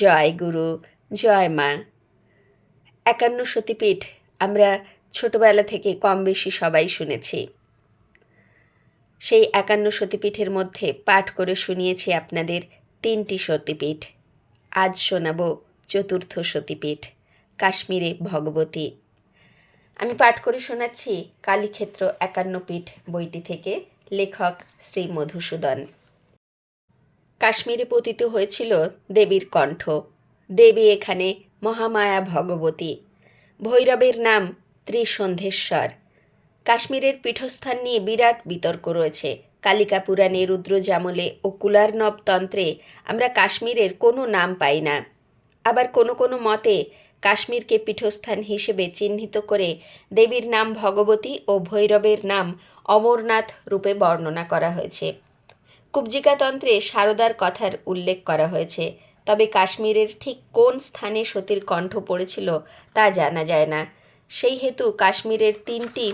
জয় গুরু, জয় মা। একান্ন সতীপীঠ আমরা ছোটবেলা থেকে কম বেশি সবাই শুনেছি। সেই একান্ন সতীপীঠের মধ্যে পাঠ করে শুনিয়েছি আপনাদের তিনটি সতীপীঠ। আজ শোনাব চতুর্থ সতীপীঠ, কাশ্মীরে ভগবতী। আমি পাঠ করে শোনাচ্ছি কালীক্ষেত্র একান্ন পীঠ বইটি থেকে, লেখক শ্রী মধুসূদন। কাশ্মীরে পতিত হয়েছিল দেবীর কণ্ঠ। দেবী এখানে মহামায়া ভগবতী। ভৈরবের নাম ত্রিসন্ধেশ্বর। কাশ্মীরের পীঠস্থান নিয়ে বিরাট বিতর্ক রয়েছে। কালিকা পুরাণে রুদ্রজামলে ও কুলারনব তন্ত্রে আমরা কাশ্মীরের কোনো নাম পাই না। আবার কোনো কোনো মতে কাশ্মীরকে পীঠস্থান হিসেবে চিহ্নিত করে দেবীর নাম ভগবতী ও ভৈরবের নাম অমরনাথ রূপে বর্ণনা করা হয়েছে। কুব্জিকাতন্ত্রে সারদার কথার উল্লেখ করা হয়েছে। তবে কাশ্মীরের ঠিক কোন স্থানে সতীর কণ্ঠ পড়েছিল তা জানা যায় না। সেই হেতু কাশ্মীরের তিনটি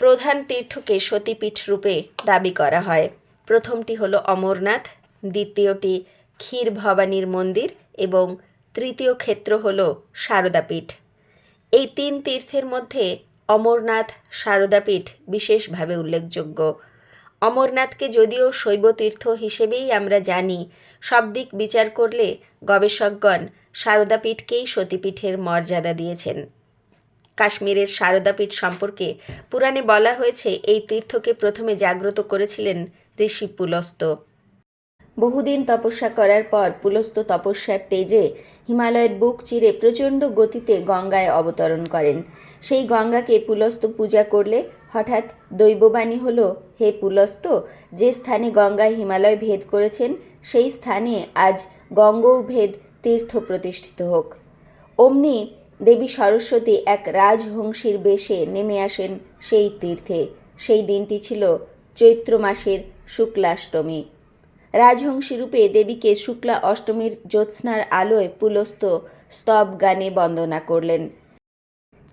প্রধান তীর্থকে সতীপীঠ রূপে দাবি করা হয়। প্রথমটি হলো অমরনাথ, দ্বিতীয়টি ক্ষীর ভবানীর মন্দির এবং তৃতীয় ক্ষেত্র হল সারদাপীঠ। এই তিন তীর্থের মধ্যে অমরনাথ সারদাপীঠ বিশেষভাবে উল্লেখযোগ্য। অমরনাথকে যদিও শৈব তীর্থ হিসেবেই আমরা জানি, সব দিক বিচার করলে গবেষকগণ শারদাপীঠকেই সতীপীঠের মর্যাদা দিয়েছেন। কাশ্মীরের শারদাপীঠ সম্পর্কে পুরাণে বলা হয়েছে, এই তীর্থকে প্রথমে জাগ্রত করেছিলেন ঋষি পুলস্ত। বহুদিন তপস্যা করার পর পুলস্ত তপস্যার তেজে হিমালয়ের বুক চিরে প্রচণ্ড গতিতে গঙ্গায় অবতরণ করেন। সেই গঙ্গাকে পুলস্ত পূজা করলে হঠাৎ দৈববাণী হল, হে পুলস্ত, যে স্থানে গঙ্গা হিমালয় ভেদ করেছেন, সেই স্থানে আজ গঙ্গৌভেদ তীর্থ প্রতিষ্ঠিত হোক। অমনি দেবী সরস্বতী এক রাজহংসীর বেশে নেমে আসেন সেই তীর্থে। সেই দিনটি ছিল চৈত্র মাসের শুক্লাষ্টমী। রাজহংসী রূপে দেবীকে শুক্লা অষ্টমীর জ্যোৎস্নার আলোয় পুলস্ত স্তব গানে বন্দনা করলেন।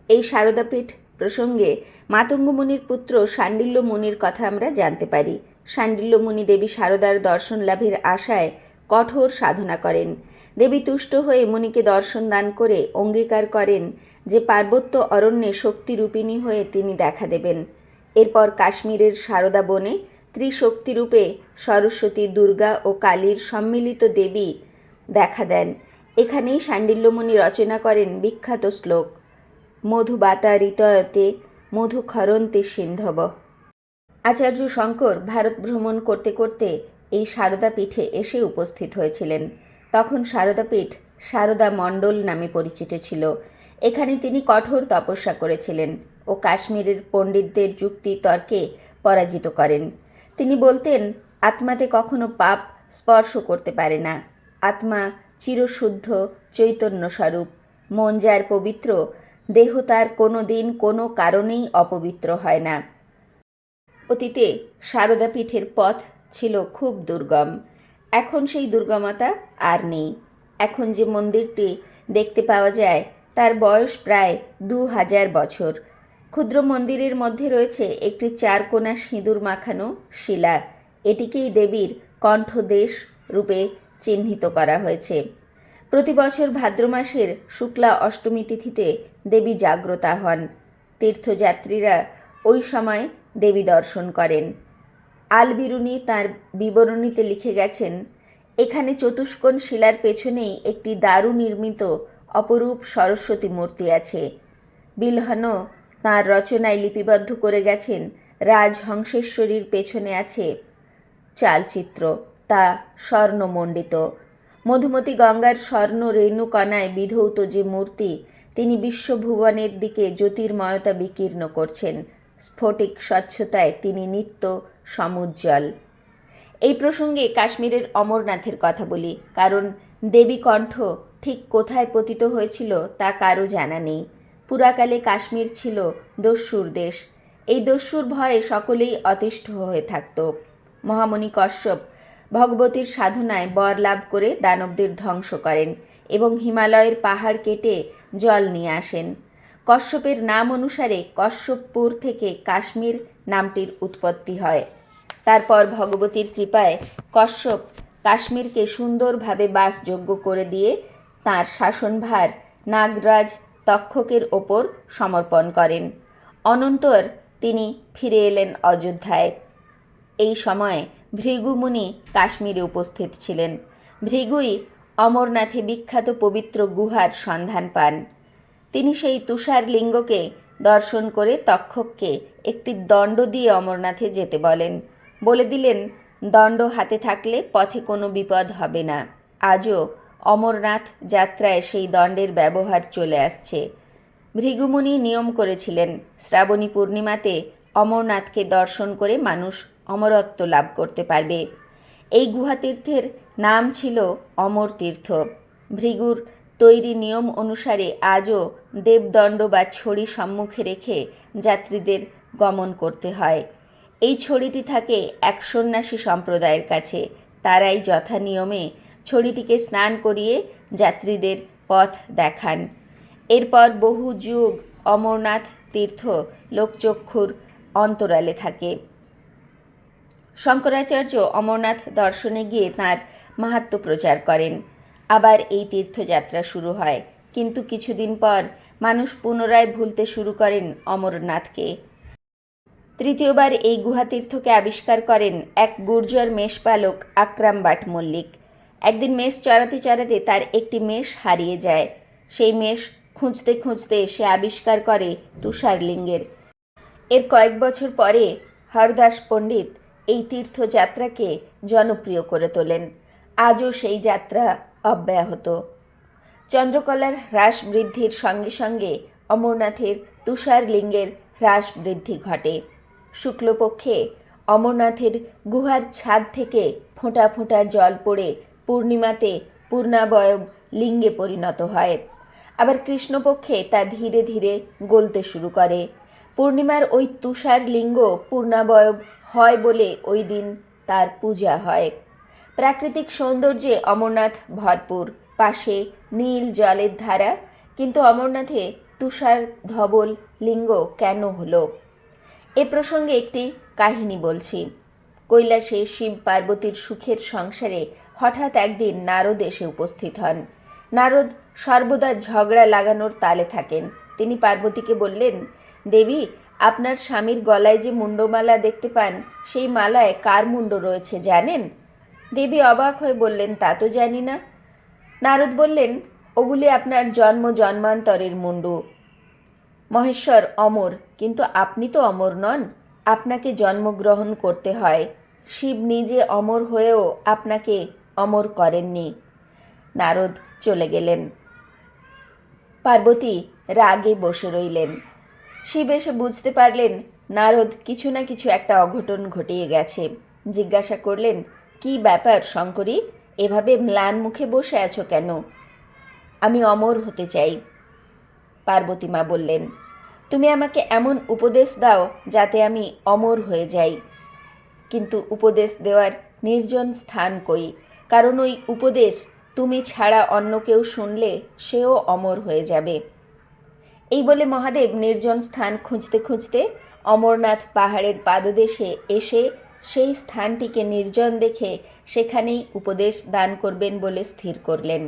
এই শারদাপীঠ প্রসঙ্গে মাতঙ্গ মুনির পুত্র শাণ্ডিল্য মুনির কথা আমরা জানতে পারি। শাণ্ডিল্য মুনি দেবী শারদার দর্শন লাভের আশায় কঠোর সাধনা করেন। দেবী তুষ্ট হয়ে মুনিকে দর্শন দান করে অঙ্গীকার করেন যে পার্বত্য অরণ্যে শক্তিরূপিণী হয়ে তিনি দেখা দেবেন। এরপর কাশ্মীরের সারদা বনে ত্রিশক্তিরূপে সরস্বতী, দুর্গা ও কালীর সম্মিলিত দেবী দেখা দেন। এখানেই শাণ্ডিল্যমণি রচনা করেন বিখ্যাত শ্লোক মধুবাতা মধু খরন্তে সিন্ধব। আচার্য শঙ্কর ভারত ভ্রমণ করতে করতে এই সারদা পীঠে এসে উপস্থিত হয়েছিলেন। তখন সারদাপীঠ সারদা মণ্ডল নামে পরিচিত ছিল। এখানে তিনি কঠোর তপস্যা করেছিলেন ও কাশ্মীরের পণ্ডিতদের যুক্তি তর্কে পরাজিত করেন। তিনি বলতেন, আত্মাতে কখনো পাপ স্পর্শ করতে পারে না। আত্মা চিরশুদ্ধ চৈতন্য স্বরূপ মন যার পবিত্র, দেহ তার কোনো দিন কোনো কারণেই অপবিত্র হয় না। অতীতে সারদা পীঠের পথ ছিল খুব দুর্গম। এখন সেই দুর্গমতা আর নেই। এখন যে মন্দিরটি দেখতে পাওয়া যায়, তার বয়স প্রায় দু হাজার বছর। ক্ষুদ্র মন্দিরের মধ্যে রয়েছে একটি চার চারকোনা সিঁদুর মাখানো শিলা। এটিকেই দেবীর কণ্ঠদেশ রূপে চিহ্নিত করা হয়েছে। প্রতি বছর ভাদ্র মাসের শুক্লা অষ্টমী তিথিতে দেবী জাগ্রতা হন। তীর্থযাত্রীরা ওই সময় দেবী দর্শন করেন। আলবিরুনি তার বিবরণীতে লিখে গেছেন, এখানে চতুষ্কোণ শিলার পেছনেই একটি দারু নির্মিত অপরূপ সরস্বতী মূর্তি আছে। বিলহনও তাঁর রচনায় লিপিবদ্ধ করে গেছেন রাজহংসেশ্বরীর পেছনে আছে চালচিত্র, তা স্বর্ণমণ্ডিত। মধুমতি গঙ্গার স্বর্ণ রেণুকণায় বিধৌত যে মূর্তি, তিনি বিশ্বভুবনের দিকে জ্যোতির্ময়তা বিকীর্ণ করছেন। স্ফটিক স্বচ্ছতায় তিনি নিত্য সমুজ্জ্বল। এই প্রসঙ্গে কাশ্মীরের অমরনাথের কথা বলি, কারণ দেবী কণ্ঠ ঠিক কোথায় পতিত হয়েছিল তা কারও জানা নেই। পুরাকালে কাশ্মীর ছিল দস্যুর দেশ। এই দস্যুর ভয়ে সকলেই অতিষ্ঠ হয়ে থাকত। মহামণি কশ্যপ ভগবতীর সাধনায় বর লাভ করে দানবদের ধ্বংস করেন এবং হিমালয়ের পাহাড় কেটে জল নিয়ে আসেন। কশ্যপের নাম অনুসারে কশ্যপপুর থেকে কাশ্মীর নামটির উৎপত্তি হয়। তারপর ভগবতীর কৃপায় কশ্যপ কাশ্মীরকে সুন্দরভাবে বাসযোগ্য করে দিয়ে তাঁর শাসনভার নাগরাজ তক্ষকের ওপর সমর্পণ করেন। অনন্তর তিনি ফিরে এলেন অযোধ্যায়। এই সময় ভৃগুমুনি কাশ্মীরে উপস্থিত ছিলেন। ভৃগুই অমরনাথে বিখ্যাত পবিত্র গুহার সন্ধান পান। তিনি সেই তুষার লিঙ্গকে দর্শন করে তক্ষককে একটি দণ্ড দিয়ে অমরনাথে যেতে বলেন। বলে দিলেন, দণ্ড হাতে থাকলে পথে কোনো বিপদ হবে না। আজও অমরনাথ যাত্রায় সেই দণ্ডের ব্যবহার চলে আসছে। ভৃগুমুনি নিয়ম করেছিলেন, শ্রাবণী পূর্ণিমাতে অমরনাথকে দর্শন করে মানুষ অমরত্ব লাভ করতে পারবে। এই গুহাতীর্থের নাম ছিল অমর তীর্থ ভৃগুর তৈরি নিয়ম অনুসারে আজও দেবদণ্ড বা ছড়ি সম্মুখে রেখে যাত্রীদের গমন করতে হয়। এই ছড়িটি থাকে এক সন্ন্যাসী সম্প্রদায়ের কাছে। তারাই যথা নিয়মে ছড়িটিকে স্নান করিয়ে যাত্রীদের পথ দেখান। এরপর বহু যুগ অমরনাথ তীর্থ লোকচক্ষুর অন্তরালে থাকে। শঙ্করাচার্য অমরনাথ দর্শনে গিয়ে তাঁর মাহাত্ম্য প্রচার করেন। আবার এই তীর্থযাত্রা শুরু হয়, কিন্তু কিছুদিন পর মানুষ পুনরায় ভুলতে শুরু করেন অমরনাথকে। তৃতীয়বার এই গুহাতীর্থকে আবিষ্কার করেন এক গুর্জর মেষপালক আকরাম বাট মল্লিক একদিন মেষ চড়াতে চড়াতে তার একটি মেষ হারিয়ে যায়। সেই মেষ খুঁজতে খুঁজতে সে আবিষ্কার করে তুষারলিঙ্গের। এর কয়েক বছর পরে হরদাস পণ্ডিত এই তীর্থযাত্রাকে জনপ্রিয় করে তোলেন। আজও সেই যাত্রা অব্যাহত। চন্দ্রকলার হ্রাস বৃদ্ধির সঙ্গে সঙ্গে অমরনাথের তুষারলিঙ্গের হ্রাস বৃদ্ধি ঘটে। শুক্লপক্ষে অমরনাথের গুহার ছাদ থেকে ফোঁটা ফোঁটা জল পড়ে পূর্ণিমাতে পূর্ণাবয়ব লিঙ্গে পরিণত হয়। আবার কৃষ্ণপক্ষে তা ধীরে ধীরে গলতে শুরু করে। পূর্ণিমার ওই তুষার লিঙ্গ পূর্ণাবয়ব হয় বলে ওই দিন তার পূজা হয়। প্রাকৃতিক সৌন্দর্যে অমরনাথ ভরপুর। পাশে নীল জলের ধারা, কিন্তু অমরনাথে তুষার ধবল লিঙ্গ কেন হলো? এ প্রসঙ্গে একটি কাহিনী বলছি। কৈলাসে শিব পার্বতীর সুখের সংসারে হঠাৎ একদিন নারদ এসে উপস্থিত হন। নারদ সর্বদা ঝগড়া লাগানোর তালে থাকেন। তিনি পার্বতীকে বললেন, দেবী, আপনার স্বামীর গলায় যে মুন্ডমালা দেখতে পান, সেই মালায় কার মুন্ড রয়েছে জানেন? দেবী অবাক হয়ে বললেন, তা তো জানি না। নারদ বললেন, ওগুলি আপনার জন্ম জন্মান্তরের মুন্ডু। মহেশ্বর, অমর, কিন্তু আপনি তো অমর নন। আপনাকে জন্মগ্রহণ করতে হয়। শিব নিজে অমর হয়েও আপনাকে অমর করেননি। নারদ চলে গেলেন। পার্বতী রাগে বসে রইলেন। শিব এসে বুঝতে পারলেন, নারদ কিছু না কিছু একটা অঘটন ঘটিয়ে গেছে। জিজ্ঞাসা করলেন, কি ব্যাপার শঙ্করী, এভাবে ম্লান মুখে বসে আছো কেন? আমি অমর হতে চাই। পার্বতী মা বললেন, তুমি আমাকে এমন উপদেশ দাও যাতে আমি অমর হয়ে যাই। কিন্তু উপদেশ দেওয়ার নির্জন স্থান কই? কারণ ওই উপদেশ তুমি ছাড়া অন্য কেউ শুনলে সেও অমর হয়ে যাবে। এই বলে মহাদেব নির্জন স্থান খুঁজতে খুঁজতে অমরনাথ পাহাড়ের পাদদেশে এসে সেই স্থানটিকে নির্জন দেখে সেখানেই উপদেশ দান করবেন বলে স্থির করলেন।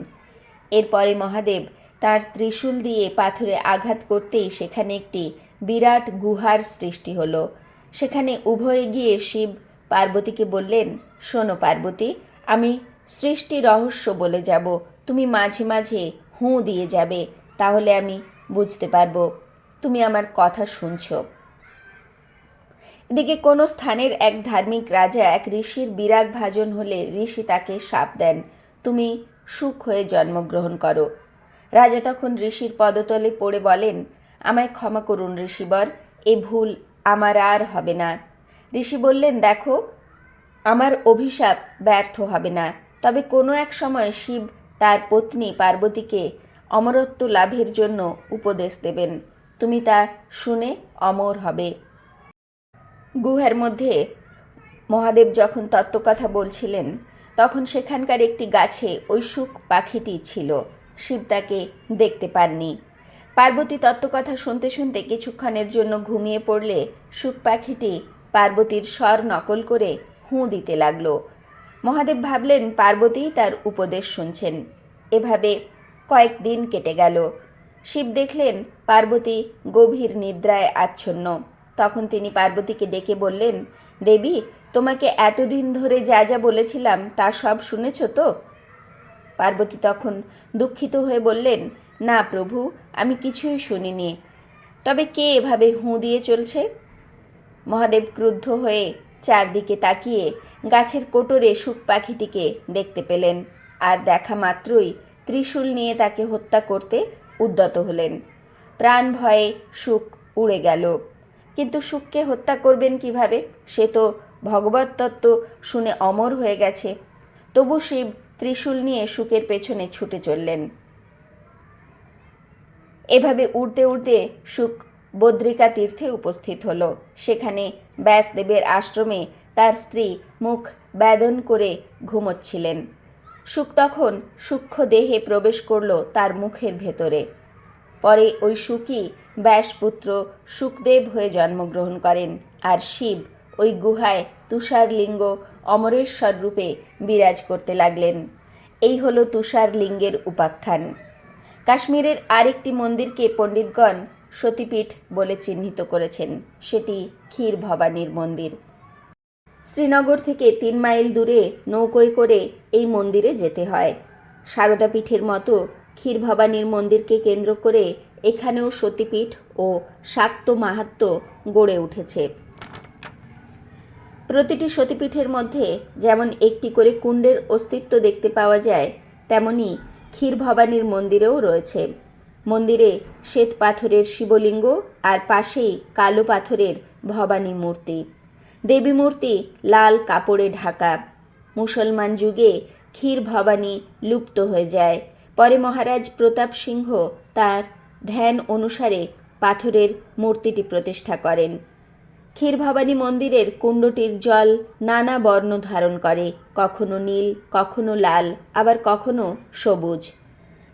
এরপরে মহাদেব তার ত্রিশূল দিয়ে পাথরে আঘাত করতেই সেখানে একটি বিরাট গুহার সৃষ্টি হলো। সেখানে উভয়ে গিয়ে শিব পার্বতীকে বললেন, শোনো পার্বতী, আমি সৃষ্টি রহস্য বলে যাব। তুমি মাঝে মাঝে হুঁ দিয়ে যাবে, তাহলে আমি বুঝতে পারব। তুমি আমার কথা শুনছো। এদিকে কোনো স্থানের এক ধার্মিক রাজা এক ঋষির বিরাগ ভাজন হলে ঋষি তাকে সাপ দেন। তুমি সুখ হয়ে জন্মগ্রহণ করো। রাজা তখন ঋষির পদতলে পড়ে বলেন, আমায় ক্ষমা করুন ঋষিবর, এ ভুল আমার আর হবে না। ঋষি বললেন, দেখো, আমার অভিশাপ ব্যর্থ হবে না। তবে কোনো এক সময় শিব তার পত্নী পার্বতীকে অমরত্ব লাভের জন্য উপদেশ দেবেন। তুমি তা শুনে অমর হবে। গুহার মধ্যে মহাদেব যখন তত্ত্বকথা বলছিলেন, তখন সেখানকার একটি গাছে সুখ পাখিটি ছিল। শিব তাকে দেখতে পাননি। পার্বতী তত্ত্বকথা শুনতে শুনতে কিছুক্ষণের জন্য ঘুমিয়ে পড়লে সুখ পাখিটি পার্বতীর স্বর নকল করে হুঁ দিতে লাগল। মহাদেব ভাবলেন, পার্বতী তার উপদেশ শুনছেন। এভাবে কয়েকদিন কেটে গেল। শিব দেখলেন পার্বতী গভীর নিদ্রায় আচ্ছন্ন। তখন তিনি পার্বতীকে ডেকে বললেন, দেবী, তোমাকে এতদিন ধরে যা যা বলেছিলাম তা সব শুনেছ তো? পার্বতী তখন দুঃখিত হয়ে বললেন, না প্রভু, আমি কিছুই শুনিনি। তবে কে এভাবে হুঁ দিয়ে চলছে? মহাদেব ক্রুদ্ধ হয়ে চারদিকে তাকিয়ে গাছের কোটরে সুখ পাখিটিকে দেখতে পেলেন। আর দেখা মাত্রই ত্রিশূল নিয়ে তাকে হত্যা করতে উদ্যত হলেন। প্রাণ ভয়ে সুখ উড়ে গেল। কিন্তু সুখকে হত্যা করবেন কীভাবে? সে তো ভগবত তত্ত্ব শুনে অমর হয়ে গেছে। তবু শিব ত্রিশূল নিয়ে সুখের পেছনে ছুটে চললেন। এভাবে উড়তে উড়তে সুখ বদ্রিকা তীর্থে উপস্থিত হল। সেখানে ব্যাসদেবের আশ্রমে তার স্ত্রী মুখ বেদন করে ঘুমোচ্ছিলেন। সুখ তখন সূক্ষ্ম দেহে প্রবেশ করল তার মুখের ভেতরে। পরে ওই সুখী ব্যাসপুত্র সুখদেব হয়ে জন্মগ্রহণ করেন আর শিব ওই গুহায় তুষারলিঙ্গ অমরেশ্বর রূপে বিরাজ করতে লাগলেন। এই হলো তুষারলিঙ্গের উপাখ্যান। কাশ্মীরের আরেকটি মন্দিরকে পণ্ডিতগণ সতীপীঠ বলে চিহ্নিত করেছেন সেটি ক্ষীর ভবানীর মন্দির। শ্রীনগর থেকে তিন মাইল দূরে নৌকোয় করে এই মন্দিরে যেতে হয়। সারদা পীঠের মতো ক্ষীর ভবানীর মন্দিরকে কেন্দ্র করে এখানেও সতীপীঠ ও শাক্ত মাহাত্ম্য গড়ে উঠেছে। প্রতিটি সতীপীঠের মধ্যে যেমন একটি করে কুণ্ডের অস্তিত্ব দেখতে পাওয়া যায়, তেমনি ক্ষীর ভবানীর মন্দিরেও রয়েছে। মন্দিরে শ্বেত পাথরের শিবলিঙ্গ আর পাশেই কালো পাথরের ভবানী মূর্তি। দেবী মূর্তি লাল কাপড়ে ঢাকা। মুসলমান যুগে ক্ষীর ভবানী লুপ্ত হয়ে যায়। পরে মহারাজ প্রতাপ সিংহ তার ধ্যান অনুসারে পাথরের মূর্তিটি প্রতিষ্ঠা করেন। ক্ষীরভবানী মন্দিরের কুণ্ডটির জল নানা বর্ণ ধারণ করে। কখনো নীল, কখনো লাল, আবার কখনো সবুজ।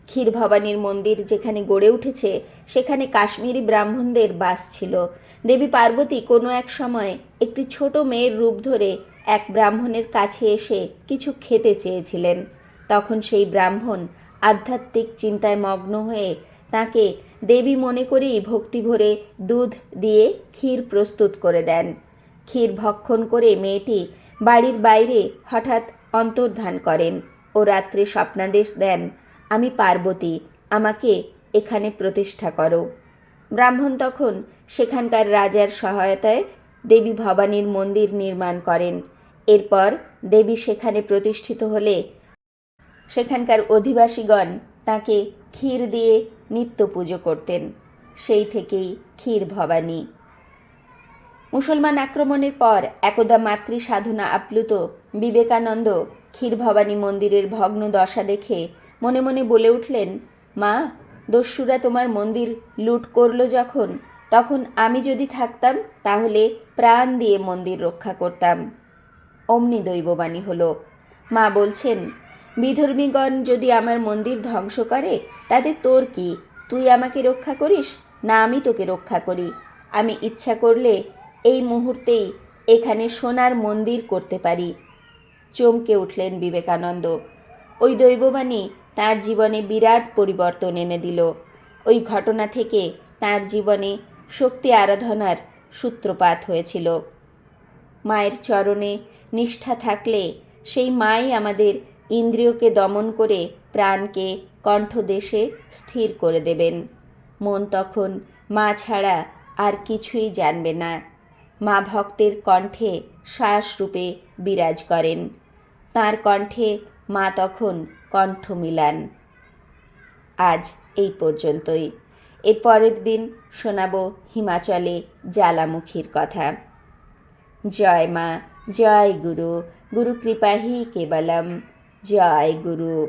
ক্ষীরভবানীর মন্দির যেখানে গড়ে উঠেছে, সেখানে কাশ্মীরি ব্রাহ্মণদের বাস ছিল। দেবী পার্বতী কোনো এক সময় একটি ছোট মেয়ের রূপ ধরে এক ব্রাহ্মণের কাছে এসে কিছু খেতে চেয়েছিলেন। তখন সেই ব্রাহ্মণ আধ্যাত্মিক চিন্তায় মগ্ন হয়ে তাকে দেবী মনে করেই ভক্তি ভরে দুধ দিয়ে ক্ষীর প্রস্তুত করে দেন। ক্ষীর ভক্ষণ করে মেয়েটি বাড়ির বাইরে হঠাৎ অন্তর্ধান করেন ও রাত্রে স্বপ্নাদেশ দেন। আমি পার্বতী, আমাকে এখানে প্রতিষ্ঠা করো। ব্রাহ্মণ তখন সেখানকার রাজার সহায়তায় দেবী ভবানীর মন্দির নির্মাণ করেন। এরপর দেবী সেখানে প্রতিষ্ঠিত হলে সেখানকার অধিবাসীগণ তাকে ক্ষীর দিয়ে নিত্য পুজো করতেন। সেই থেকেই ক্ষীর ভবানী। মুসলমান আক্রমণের পর একদা মাতৃ সাধনা আপ্লুত বিবেকানন্দ ক্ষীর ভবানী মন্দিরের ভগ্ন দশা দেখে মনে মনে বলে উঠলেন, মা, দস্যুরা তোমার মন্দির লুট করল যখন, তখন আমি যদি থাকতাম, তাহলে প্রাণ দিয়ে মন্দির রক্ষা করতাম। অমনি দৈববাণী হলো। মা বলছেন, বিধর্মীগণ যদি আমার মন্দির ধ্বংস করে, তাতে তোর কি? তুই আমাকে রক্ষা করিস? না, আমি তোকে রক্ষা করি। আমি ইচ্ছা করলে এই মুহূর্তেই এখানে সোনার মন্দির করতে পারি। চমকে উঠলেন বিবেকানন্দ। ওই দৈববাণী তার জীবনে বিরাট পরিবর্তন এনে দিল। ওই ঘটনা থেকে তার জীবনে শক্তি আরাধনার সূত্রপাত হয়েছিল। মায়ের চরণে নিষ্ঠা থাকলে সেই মাই আমাদের ইন্দ্রিয়কে দমন করে প্রাণকে কণ্ঠদেশে স্থির করে দেবেন। মন তখন মা ছাড়া আর কিছুই জানবে না। মা ভক্তের কণ্ঠে শ্বাসরূপে বিরাজ করেন। তার কণ্ঠে মা তখন কণ্ঠ মিলান। আজ এই পর্যন্তই। এর পরের দিন শোনাব হিমাচলে জ্বালামুখীর কথা। জয় মা, জয় গুরু গুরু কৃপাহি কেবলম, জয় গুরু।